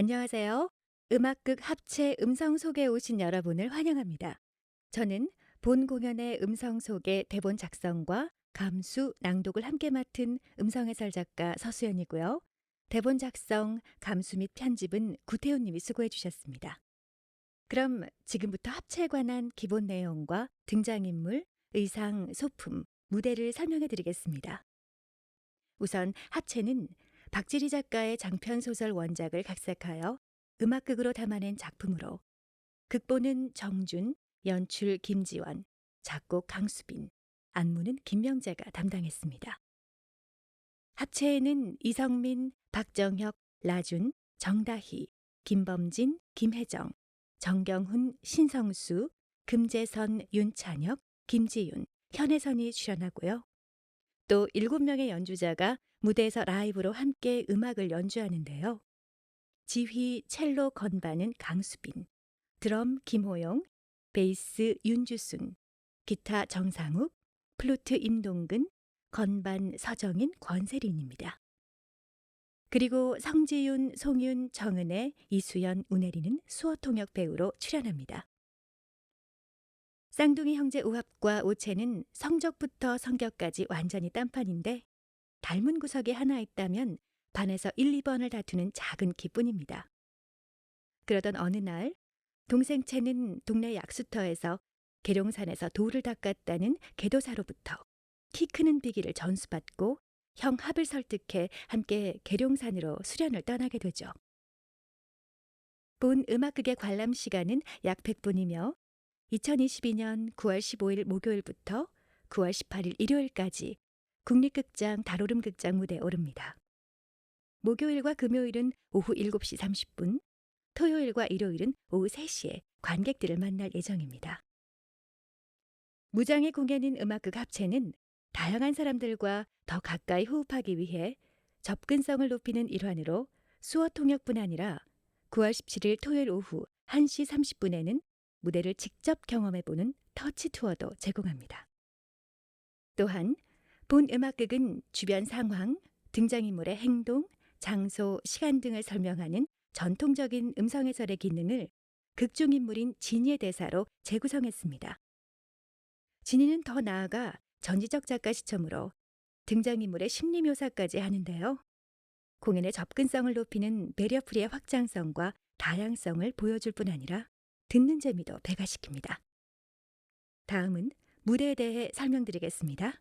안녕하세요. 음악극 합체 음성 소개에 오신 여러분을 환영합니다. 저는 본 공연의 음성 소개 대본 작성과 감수, 낭독을 함께 맡은 음성 해설 작가 서수연이고요. 대본 작성, 감수 및 편집은 구태훈 님이 수고해 주셨습니다. 그럼 지금부터 합체에 관한 기본 내용과 등장인물, 의상, 소품, 무대를 설명해 드리겠습니다. 우선 합체는 박지리 작가의 장편 소설 원작을 각색하여 음악극으로 담아낸 작품으로 극본은 정준, 연출 김지원, 작곡 강수빈, 안무는 김명재가 담당했습니다. 합체에는 이성민, 박정혁, 라준, 정다희, 김범진, 김혜정, 정경훈, 신성수, 금재선, 윤찬혁, 김지윤, 현혜선이 출연하고요. 또 7명의 연주자가 무대에서 라이브로 함께 음악을 연주하는데요. 지휘, 첼로, 건반은 강수빈, 드럼 김호용, 베이스 윤주순, 기타 정상욱, 플루트 임동근, 건반 서정인 권세린입니다. 그리고 성지윤, 송윤, 정은혜, 이수연, 운혜리는 수어 통역 배우로 출연합니다. 쌍둥이 형제 우합과 오채는 성적부터 성격까지 완전히 딴판인데 닮은 구석이 하나 있다면 반에서 1, 2번을 다투는 작은 기뿐입니다. 그러던 어느 날 동생 채는 동네 약수터에서 계룡산에서 돌을 닦았다는 개도사로부터 키 크는 비기를 전수받고 형 합을 설득해 함께 계룡산으로 수련을 떠나게 되죠. 본 음악극의 관람 시간은 약 100분이며 2022년 9월 15일 목요일부터 9월 18일 일요일까지 국립극장 다로름 극장 무대에 오릅니다. 목요일과 금요일은 오후 7시 30분, 토요일과 일요일은 오후 3시에 관객들을 만날 예정입니다. 무장의 공연인 음악극 합체는 다양한 사람들과 더 가까이 호흡하기 위해 접근성을 높이는 일환으로 수어 통역뿐 아니라 9월 17일 토요일 오후 1시 30분에는 무대를 직접 경험해보는 터치 투어도 제공합니다. 또한 본 음악극은 주변 상황, 등장인물의 행동, 장소, 시간 등을 설명하는 전통적인 음성 해설의 기능을 극중 인물인 진이의 대사로 재구성했습니다. 진이는 더 나아가 전지적 작가 시점으로 등장인물의 심리 묘사까지 하는데요. 공연의 접근성을 높이는 배려풀이의 확장성과 다양성을 보여줄 뿐 아니라 듣는 재미도 배가시킵니다. 다음은 무대에 대해 설명드리겠습니다.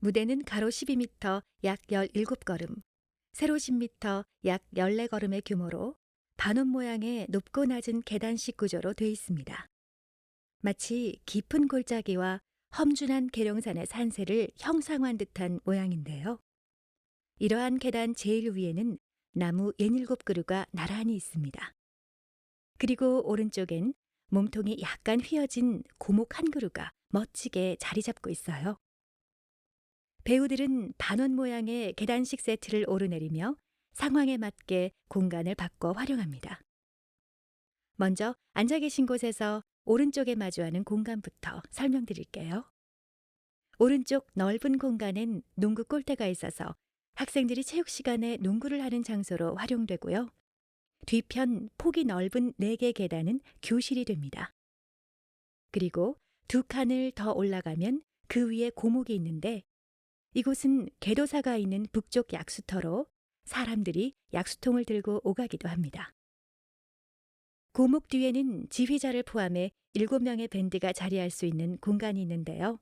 무대는 가로 12m 약 17걸음, 세로 10m 약 14걸음의 규모로 반원 모양의 높고 낮은 계단식 구조로 되어 있습니다. 마치 깊은 골짜기와 험준한 계룡산의 산세를 형상화한 듯한 모양인데요. 이러한 계단 제일 위에는 나무 67그루가 나란히 있습니다. 그리고 오른쪽엔 몸통이 약간 휘어진 고목 한 그루가 멋지게 자리 잡고 있어요. 배우들은 반원 모양의 계단식 세트를 오르내리며 상황에 맞게 공간을 바꿔 활용합니다. 먼저 앉아 계신 곳에서 오른쪽에 마주하는 공간부터 설명드릴게요. 오른쪽 넓은 공간엔 농구 골대가 있어서 학생들이 체육 시간에 농구를 하는 장소로 활용되고요. 뒤편 폭이 넓은 4개 계단은 교실이 됩니다. 그리고 두 칸을 더 올라가면 그 위에 고목이 있는데 이곳은 개도사가 있는 북쪽 약수터로 사람들이 약수통을 들고 오가기도 합니다. 고목 뒤에는 지휘자를 포함해 7명의 밴드가 자리할 수 있는 공간이 있는데요.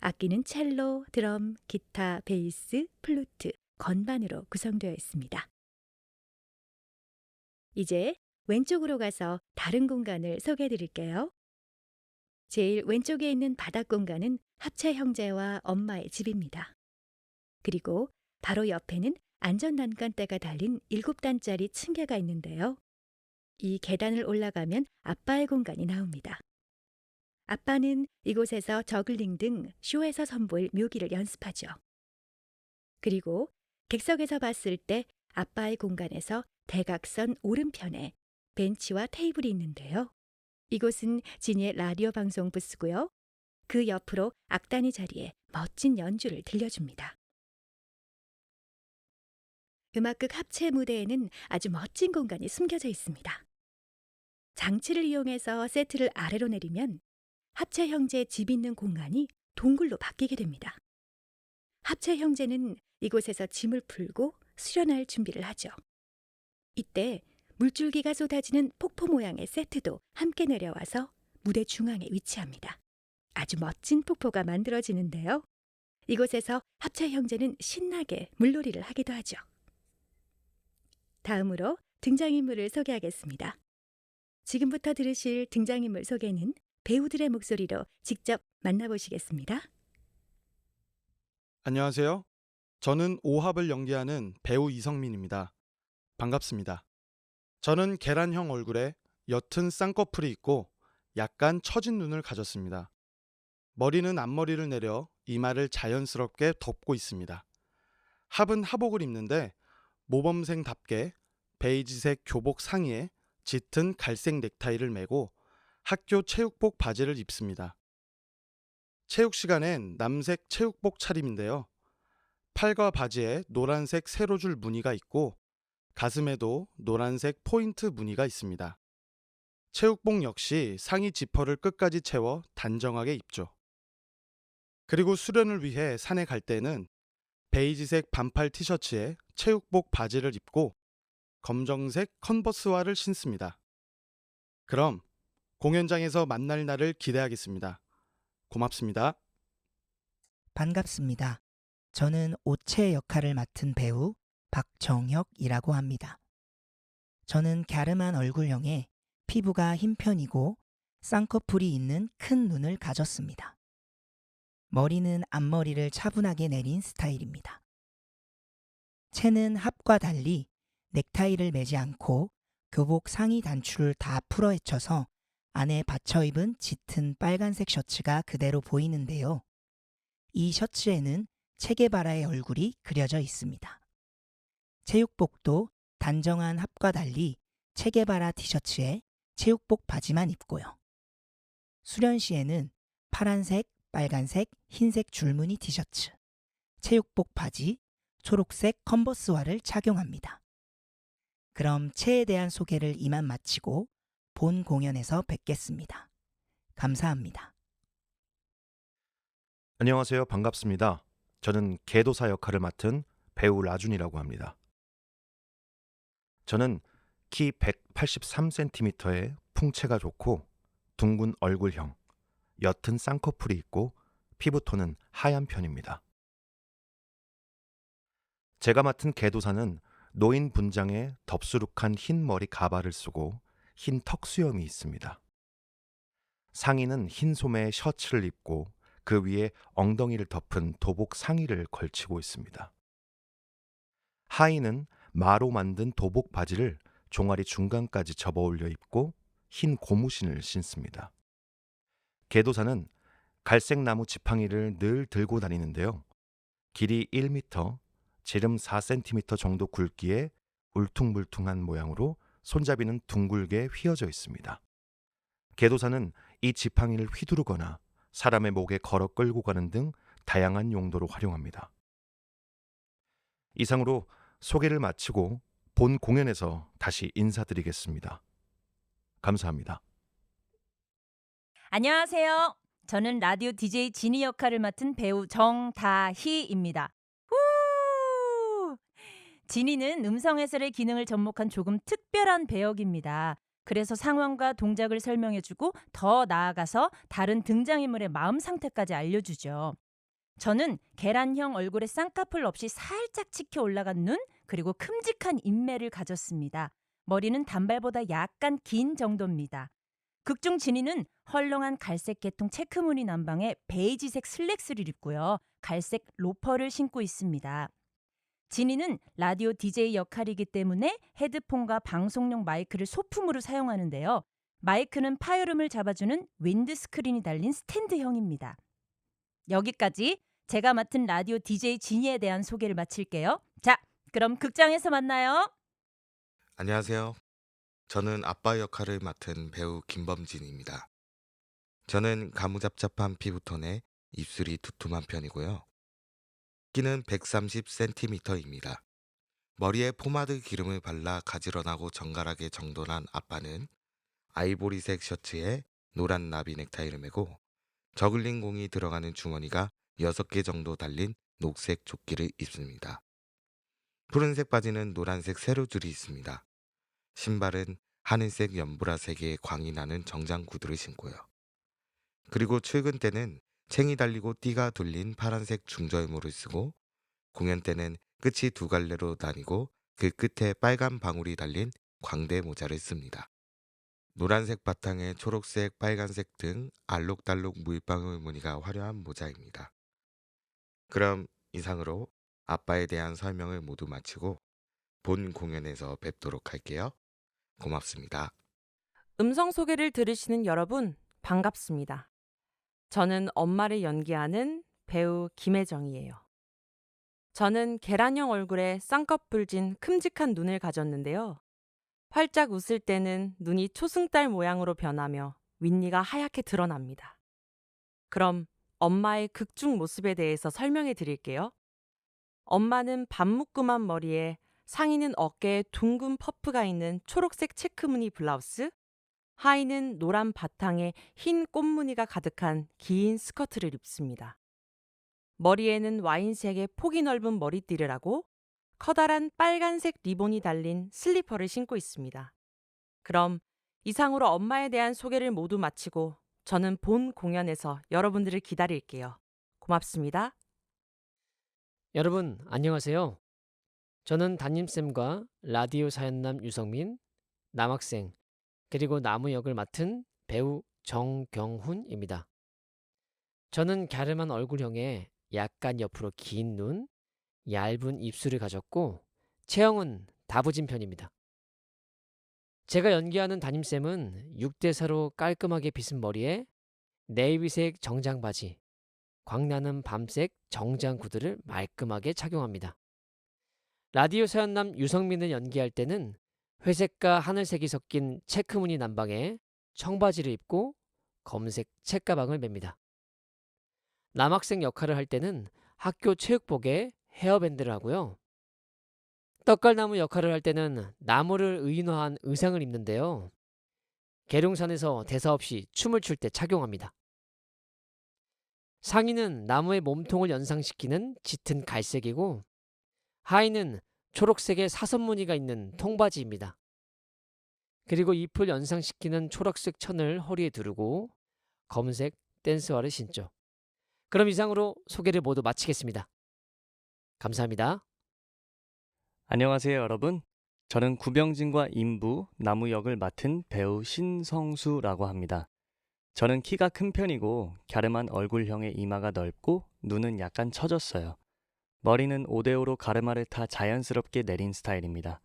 악기는 첼로, 드럼, 기타, 베이스, 플루트, 건반으로 구성되어 있습니다. 이제 왼쪽으로 가서 다른 공간을 소개해 드릴게요. 제일 왼쪽에 있는 바닥 공간은 합체 형제와 엄마의 집입니다. 그리고 바로 옆에는 안전 난간대가 달린 7단짜리 층계가 있는데요. 이 계단을 올라가면 아빠의 공간이 나옵니다. 아빠는 이곳에서 저글링 등 쇼에서 선보일 묘기를 연습하죠. 그리고 객석에서 봤을 때 아빠의 공간에서 대각선 오른편에 벤치와 테이블이 있는데요. 이곳은 진이의 라디오 방송 부스고요. 그 옆으로 악단이 자리에 멋진 연주를 들려줍니다. 음악극 합체 무대에는 아주 멋진 공간이 숨겨져 있습니다. 장치를 이용해서 세트를 아래로 내리면 합체 형제의 집 있는 공간이 동굴로 바뀌게 됩니다. 합체 형제는 이곳에서 짐을 풀고 수련할 준비를 하죠. 이때 물줄기가 쏟아지는 폭포 모양의 세트도 함께 내려와서 무대 중앙에 위치합니다. 아주 멋진 폭포가 만들어지는데요. 이곳에서 합체 형제는 신나게 물놀이를 하기도 하죠. 다음으로 등장인물을 소개하겠습니다. 지금부터 들으실 등장인물 소개는 배우들의 목소리로 직접 만나보시겠습니다. 안녕하세요. 저는 오합을 연기하는 배우 이성민입니다. 반갑습니다. 저는 계란형 얼굴에 옅은 쌍꺼풀이 있고 약간 처진 눈을 가졌습니다. 머리는 앞머리를 내려 이마를 자연스럽게 덮고 있습니다. 합은 하복을 입는데 모범생답게 베이지색 교복 상의에 짙은 갈색 넥타이를 매고 학교 체육복 바지를 입습니다. 체육 시간엔 남색 체육복 차림인데요. 팔과 바지에 노란색 세로줄 무늬가 있고 가슴에도 노란색 포인트 무늬가 있습니다. 체육복 역시 상의 지퍼를 끝까지 채워 단정하게 입죠. 그리고 수련을 위해 산에 갈 때는 베이지색 반팔 티셔츠에 체육복 바지를 입고 검정색 컨버스화를 신습니다. 그럼 공연장에서 만날 날을 기대하겠습니다. 고맙습니다. 반갑습니다. 저는 오체 역할을 맡은 배우 박정혁이라고 합니다. 저는 갸름한 얼굴형에 피부가 흰 편이고 쌍꺼풀이 있는 큰 눈을 가졌습니다. 머리는 앞머리를 차분하게 내린 스타일입니다. 채는 합과 달리 넥타이를 매지 않고 교복 상의 단추를 다 풀어 헤쳐서 안에 받쳐 입은 짙은 빨간색 셔츠가 그대로 보이는데요. 이 셔츠에는 체게바라의 얼굴이 그려져 있습니다. 체육복도 단정한 합과 달리 체게바라 티셔츠에 체육복 바지만 입고요. 수련 시에는 파란색, 빨간색, 흰색 줄무늬 티셔츠, 체육복 바지, 초록색 컨버스화를 착용합니다. 그럼 체에 대한 소개를 이만 마치고 본 공연에서 뵙겠습니다. 감사합니다. 안녕하세요. 반갑습니다. 저는 개도사 역할을 맡은 배우 라준이라고 합니다. 저는 키 183cm의 풍채가 좋고 둥근 얼굴형, 옅은 쌍꺼풀이 있고 피부톤은 하얀 편입니다. 제가 맡은 개도사는 노인 분장에 덥수룩한 흰 머리 가발을 쓰고 흰 턱 수염이 있습니다. 상의는 흰 소매의 셔츠를 입고 그 위에 엉덩이를 덮은 도복 상의를 걸치고 있습니다. 하의는 마로 만든 도복 바지를 종아리 중간까지 접어 올려 입고 흰 고무신을 신습니다. 개도사는 갈색 나무 지팡이를 늘 들고 다니는데요. 길이 1m, 지름 4cm 정도 굵기에 울퉁불퉁한 모양으로 손잡이는 둥글게 휘어져 있습니다. 개도사는 이 지팡이를 휘두르거나 사람의 목에 걸어 끌고 가는 등 다양한 용도로 활용합니다. 이상으로 소개를 마치고 본 공연에서 다시 인사드리겠습니다. 감사합니다. 안녕하세요. 저는 라디오 DJ 지니 역할을 맡은 배우 정다희입니다. 후! 지니는 음성 해설의 기능을 접목한 조금 특별한 배역입니다. 그래서 상황과 동작을 설명해주고 더 나아가서 다른 등장인물의 마음 상태까지 알려주죠. 저는 계란형 얼굴에 쌍꺼풀 없이 살짝 치켜 올라간 눈, 그리고 큼직한 인매를 가졌습니다. 머리는 단발보다 약간 긴 정도입니다. 극중 진이는 헐렁한 갈색 계통 체크무늬 남방에 베이지색 슬랙스를 입고요. 갈색 로퍼를 신고 있습니다. 진이는 라디오 DJ 역할이기 때문에 헤드폰과 방송용 마이크를 소품으로 사용하는데요. 마이크는 파열음을 잡아주는 윈드 스크린이 달린 스탠드형입니다. 여기까지 제가 맡은 라디오 DJ 진이에 대한 소개를 마칠게요. 자, 그럼 극장에서 만나요. 안녕하세요. 저는 아빠 역할을 맡은 배우 김범진입니다. 저는 가무잡잡한 피부톤에 입술이 두툼한 편이고요. 키는 130cm입니다. 머리에 포마드 기름을 발라 가지런하고 정갈하게 정돈한 아빠는 아이보리색 셔츠에 노란 나비 넥타이를 메고 저글링 공이 들어가는 주머니가 6개 정도 달린 녹색 조끼를 입습니다. 푸른색 바지는 노란색 세로줄이 있습니다. 신발은 하늘색 연보라색의 광이 나는 정장 구두를 신고요. 그리고 출근 때는 챙이 달리고 띠가 둘린 파란색 중절모를 쓰고 공연 때는 끝이 두 갈래로 나뉘고 그 끝에 빨간 방울이 달린 광대 모자를 씁니다. 노란색 바탕에 초록색, 빨간색 등 알록달록 물방울 무늬가 화려한 모자입니다. 그럼 이상으로 아빠에 대한 설명을 모두 마치고 본 공연에서 뵙도록 할게요. 고맙습니다. 음성 소개를 들으시는 여러분, 반갑습니다. 저는 엄마를 연기하는 배우 김혜정이에요. 저는 계란형 얼굴에 쌍꺼풀 진 큼직한 눈을 가졌는데요. 활짝 웃을 때는 눈이 초승달 모양으로 변하며 윗니가 하얗게 드러납니다. 그럼 엄마의 극중 모습에 대해서 설명해 드릴게요. 엄마는 반묶음한 머리에 상의는 어깨에 둥근 퍼프가 있는 초록색 체크무늬 블라우스, 하의는 노란 바탕에 흰 꽃무늬가 가득한 긴 스커트를 입습니다. 머리에는 와인색의 폭이 넓은 머리띠를 하고 커다란 빨간색 리본이 달린 슬리퍼를 신고 있습니다. 그럼 이상으로 엄마에 대한 소개를 모두 마치고 저는 본 공연에서 여러분들을 기다릴게요. 고맙습니다. 여러분 안녕하세요. 저는 담임쌤과 라디오 사연남 유성민, 남학생, 그리고 나무 역을 맡은 배우 정경훈입니다. 저는 갸름한 얼굴형에 약간 옆으로 긴 눈, 얇은 입술을 가졌고 체형은 다부진 편입니다. 제가 연기하는 담임쌤은 6대사로 깔끔하게 빗은 머리에 네이비색 정장 바지, 광나는 밤색 정장 구두를 말끔하게 착용합니다. 라디오 사연남 유성민을 연기할 때는 회색과 하늘색이 섞인 체크 무늬 남방에 청바지를 입고 검색 책가방을 맵니다. 남학생 역할을 할 때는 학교 체육복에 헤어밴드를 하고요. 떡갈나무 역할을 할 때는 나무를 의인화한 의상을 입는데요. 계룡산에서 대사 없이 춤을 출 때 착용합니다. 상의는 나무의 몸통을 연상시키는 짙은 갈색이고 하의는 초록색의 사선 무늬가 있는 통바지입니다. 그리고 잎을 연상시키는 초록색 천을 허리에 두르고 검은색 댄스화를 신죠. 그럼 이상으로 소개를 모두 마치겠습니다. 감사합니다. 안녕하세요, 여러분. 저는 구병진과 인부, 나무 역을 맡은 배우 신성수라고 합니다. 저는 키가 큰 편이고 갸름한 얼굴형의 이마가 넓고 눈은 약간 처졌어요. 머리는 5대5로 가르마를 타 자연스럽게 내린 스타일입니다.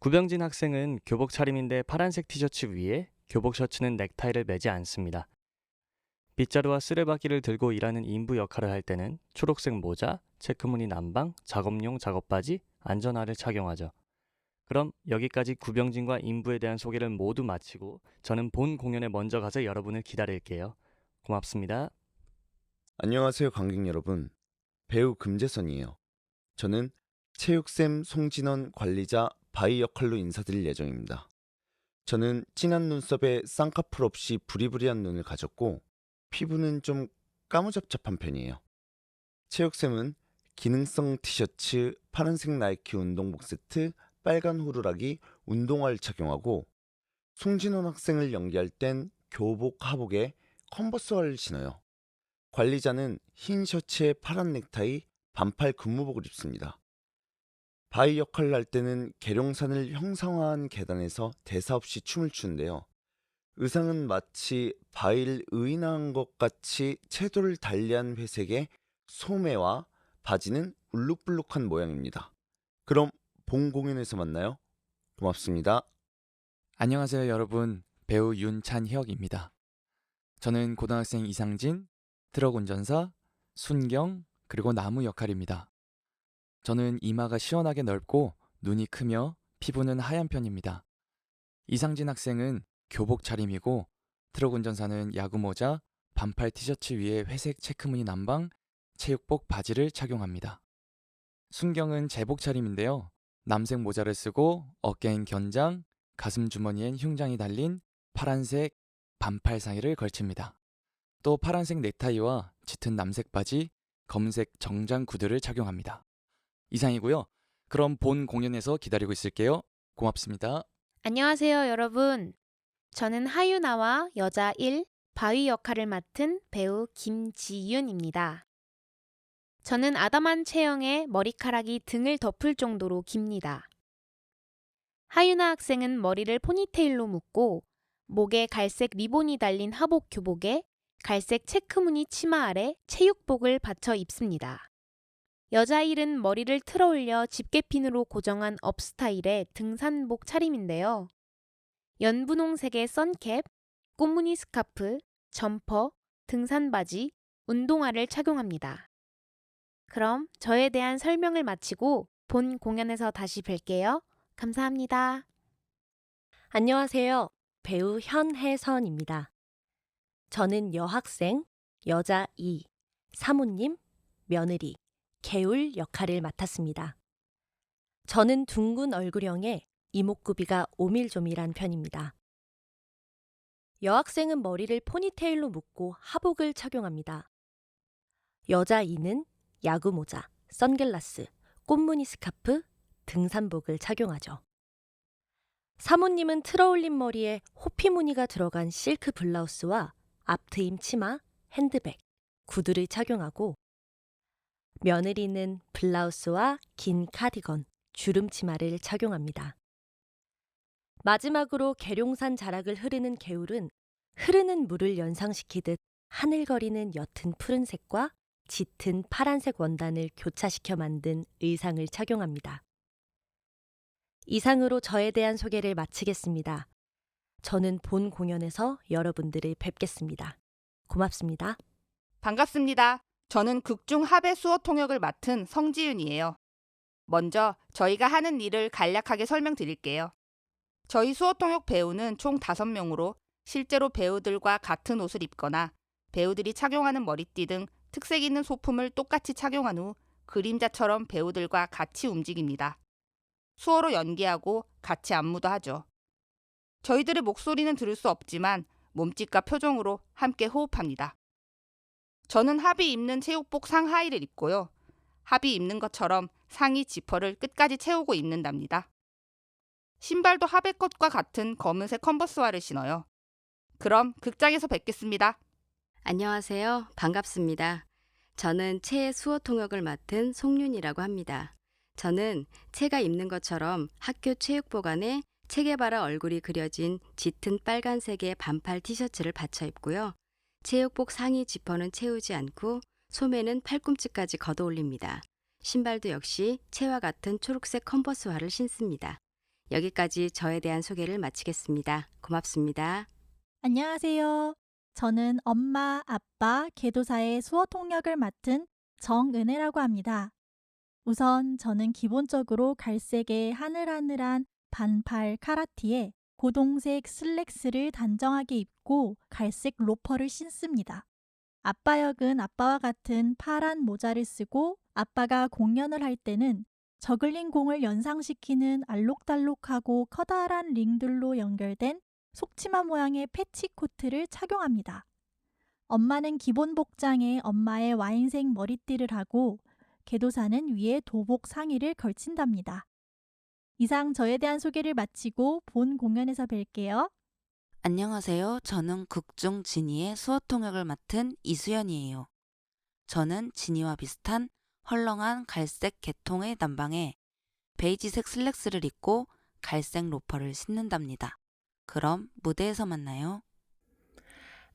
구병진 학생은 교복 차림인데 파란색 티셔츠 위에 교복 셔츠는 넥타이를 매지 않습니다. 빗자루와 쓰레바퀴를 들고 일하는 인부 역할을 할 때는 초록색 모자, 체크무늬 남방, 작업용 작업바지, 안전화를 착용하죠. 그럼 여기까지 구병진과 인부에 대한 소개를 모두 마치고 저는 본 공연에 먼저 가서 여러분을 기다릴게요. 고맙습니다. 안녕하세요, 관객 여러분. 배우 금재선이에요. 저는 체육쌤 송진원 관리자 바이 역할로 인사드릴 예정입니다. 저는 진한 눈썹에 쌍꺼풀 없이 부리부리한 눈을 가졌고 피부는 좀 까무잡잡한 편이에요. 체육쌤은 기능성 티셔츠, 파란색 나이키 운동복 세트, 빨간 호루라기, 운동화를 착용하고 송진원 학생을 연기할 땐 교복 하복에 컨버스화를 신어요. 관리자는 흰 셔츠에 파란 넥타이, 반팔 근무복을 입습니다. 바이 역할을 할 때는 계룡산을 형상화한 계단에서 대사 없이 춤을 추는데요. 의상은 마치 바위를 의인화한 것 같이 채도를 달리한 회색의 소매와 바지는 울룩불룩한 모양입니다. 그럼 본 공연에서 만나요. 고맙습니다. 안녕하세요, 여러분. 배우 윤찬혁입니다. 저는 고등학생 이상진, 트럭 운전사, 순경, 그리고 나무 역할입니다. 저는 이마가 시원하게 넓고 눈이 크며 피부는 하얀 편입니다. 이상진 학생은 교복 차림이고 트럭 운전사는 야구 모자, 반팔 티셔츠 위에 회색 체크무늬 남방, 체육복 바지를 착용합니다. 순경은 제복 차림인데요. 남색 모자를 쓰고 어깨엔 견장, 가슴 주머니엔 흉장이 달린 파란색 반팔 상의를 걸칩니다. 또 파란색 넥타이와 짙은 남색 바지, 검은색 정장 구두를 착용합니다. 이상이고요. 그럼 본 공연에서 기다리고 있을게요. 고맙습니다. 안녕하세요, 여러분. 저는 하유나와 여자 1 바위 역할을 맡은 배우 김지윤입니다. 저는 아담한 체형에 머리카락이 등을 덮을 정도로 깁니다. 하유나 학생은 머리를 포니테일로 묶고 목에 갈색 리본이 달린 하복 교복에 갈색 체크무늬 치마 아래 체육복을 받쳐 입습니다. 여자 1은 머리를 틀어 올려 집게핀으로 고정한 업 스타일의 등산복 차림인데요. 연분홍색의 선캡, 꽃무늬 스카프, 점퍼, 등산 바지, 운동화를 착용합니다. 그럼 저에 대한 설명을 마치고 본 공연에서 다시 뵐게요. 감사합니다. 안녕하세요. 배우 현혜선입니다. 저는 여학생, 여자 2, 사모님, 며느리, 개울 역할을 맡았습니다. 저는 둥근 얼굴형에 이목구비가 오밀조밀한 편입니다. 여학생은 머리를 포니테일로 묶고 하복을 착용합니다. 여자 2는 야구 모자, 선글라스, 꽃무늬 스카프, 등산복을 착용하죠. 사모님은 틀어올린 머리에 호피 무늬가 들어간 실크 블라우스와 앞트임 치마, 핸드백, 구두를 착용하고 며느리는 블라우스와 긴 카디건, 주름 치마를 착용합니다. 마지막으로 계룡산 자락을 흐르는 개울은 흐르는 물을 연상시키듯 하늘거리는 옅은 푸른색과 짙은 파란색 원단을 교차시켜 만든 의상을 착용합니다. 이상으로 저에 대한 소개를 마치겠습니다. 저는 본 공연에서 여러분들을 뵙겠습니다. 고맙습니다. 반갑습니다. 저는 극중 합의 수어 통역을 맡은 성지윤이에요. 먼저 저희가 하는 일을 간략하게 설명드릴게요. 저희 수어 통역 배우는 총 5명으로 실제로 배우들과 같은 옷을 입거나 배우들이 착용하는 머리띠 등 특색 있는 소품을 똑같이 착용한 후 그림자처럼 배우들과 같이 움직입니다. 수어로 연기하고 같이 안무도 하죠. 저희들의 목소리는 들을 수 없지만 몸짓과 표정으로 함께 호흡합니다. 저는 합이 입는 체육복 상하의를 입고요. 합이 입는 것처럼 상의 지퍼를 끝까지 채우고 입는답니다. 신발도 합의 것과 같은 검은색 컨버스화를 신어요. 그럼 극장에서 뵙겠습니다. 안녕하세요. 반갑습니다. 저는 채의 수어 통역을 맡은 송윤이라고 합니다. 저는 채가 입는 것처럼 학교 체육복 안에 체게바라 얼굴이 그려진 짙은 빨간색의 반팔 티셔츠를 받쳐 입고요. 체육복 상의 지퍼는 채우지 않고 소매는 팔꿈치까지 걷어 올립니다. 신발도 역시 채와 같은 초록색 컨버스화를 신습니다. 여기까지 저에 대한 소개를 마치겠습니다. 고맙습니다. 안녕하세요. 저는 엄마, 아빠, 개도사의 수어 통역을 맡은 정은혜라고 합니다. 우선 저는 기본적으로 갈색의 하늘하늘한 반팔 카라티에 고동색 슬랙스를 단정하게 입고 갈색 로퍼를 신습니다. 아빠 역은 아빠와 같은 파란 모자를 쓰고 아빠가 공연을 할 때는 저글링 공을 연상시키는 알록달록하고 커다란 링들로 연결된 속치마 모양의 패치 코트를 착용합니다. 엄마는 기본 복장에 엄마의 와인색 머리띠를 하고 개도사는 위에 도복 상의를 걸친답니다. 이상 저에 대한 소개를 마치고 본 공연에서 뵐게요. 안녕하세요. 저는 극중 지니의 수어 통역을 맡은 이수연이에요. 저는 지니와 비슷한 헐렁한 갈색 개통의 남방에 베이지색 슬랙스를 입고 갈색 로퍼를 신는답니다. 그럼 무대에서 만나요.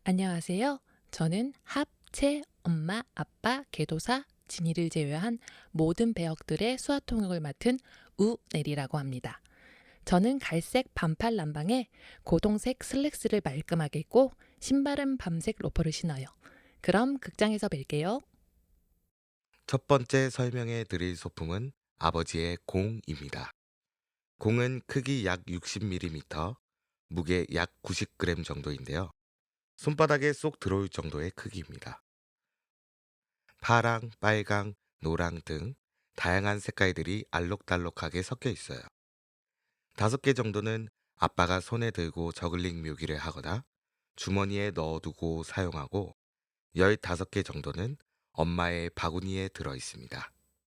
안녕하세요. 저는 합체 엄마, 아빠, 개도사, 진이를 제외한 모든 배역들의 수화 통역을 맡은 우내리라고 합니다. 저는 갈색 반팔 남방에 고동색 슬랙스를 말끔하게 입고 신발은 밤색 로퍼를 신어요. 그럼 극장에서 뵐게요. 첫 번째 설명해 드릴 소품은 아버지의 공입니다. 공은 크기 약 60mm, 무게 약 90g 정도인데요. 손바닥에 쏙 들어올 정도의 크기입니다. 파랑, 빨강, 노랑 등 다양한 색깔들이 알록달록하게 섞여 있어요. 다섯 개 정도는 아빠가 손에 들고 저글링 묘기를 하거나 주머니에 넣어두고 사용하고 15개 정도는 엄마의 바구니에 들어 있습니다.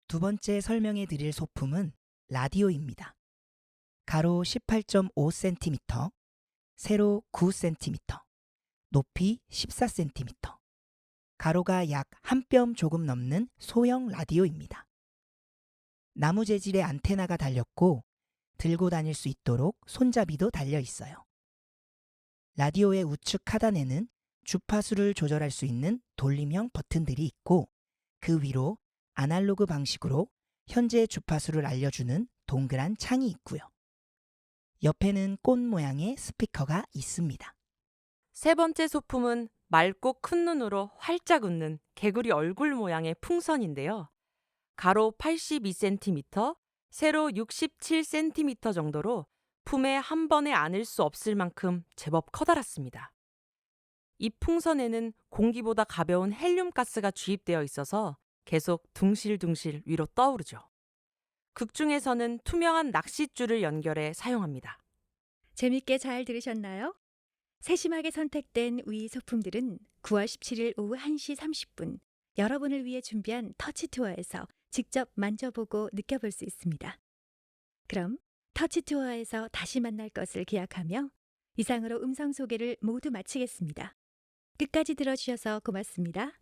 두 번째 설명해 드릴 소품은 라디오입니다. 가로 18.5cm, 세로 9cm, 높이 14cm. 가로가 약 한 뼘 조금 넘는 소형 라디오입니다. 나무 재질의 안테나가 달렸고 들고 다닐 수 있도록 손잡이도 달려 있어요. 라디오의 우측 하단에는 주파수를 조절할 수 있는 돌림형 버튼들이 있고 그 위로 아날로그 방식으로 현재 주파수를 알려주는 동그란 창이 있고요. 옆에는 꽃 모양의 스피커가 있습니다. 세 번째 소품은 맑고 큰 눈으로 활짝 웃는 개구리 얼굴 모양의 풍선인데요. 가로 82cm, 세로 67cm 정도로 품에 한 번에 안을 수 없을 만큼 제법 커다랗습니다. 이 풍선에는 공기보다 가벼운 헬륨 가스가 주입되어 있어서 계속 둥실둥실 위로 떠오르죠. 극 중에서는 투명한 낚싯줄을 연결해 사용합니다. 재밌게 잘 들으셨나요? 세심하게 선택된 위 소품들은 9월 17일 오후 1시 30분 여러분을 위해 준비한 터치 투어에서 직접 만져보고 느껴볼 수 있습니다. 그럼 터치 투어에서 다시 만날 것을 기약하며 이상으로 음성 소개를 모두 마치겠습니다. 끝까지 들어주셔서 고맙습니다.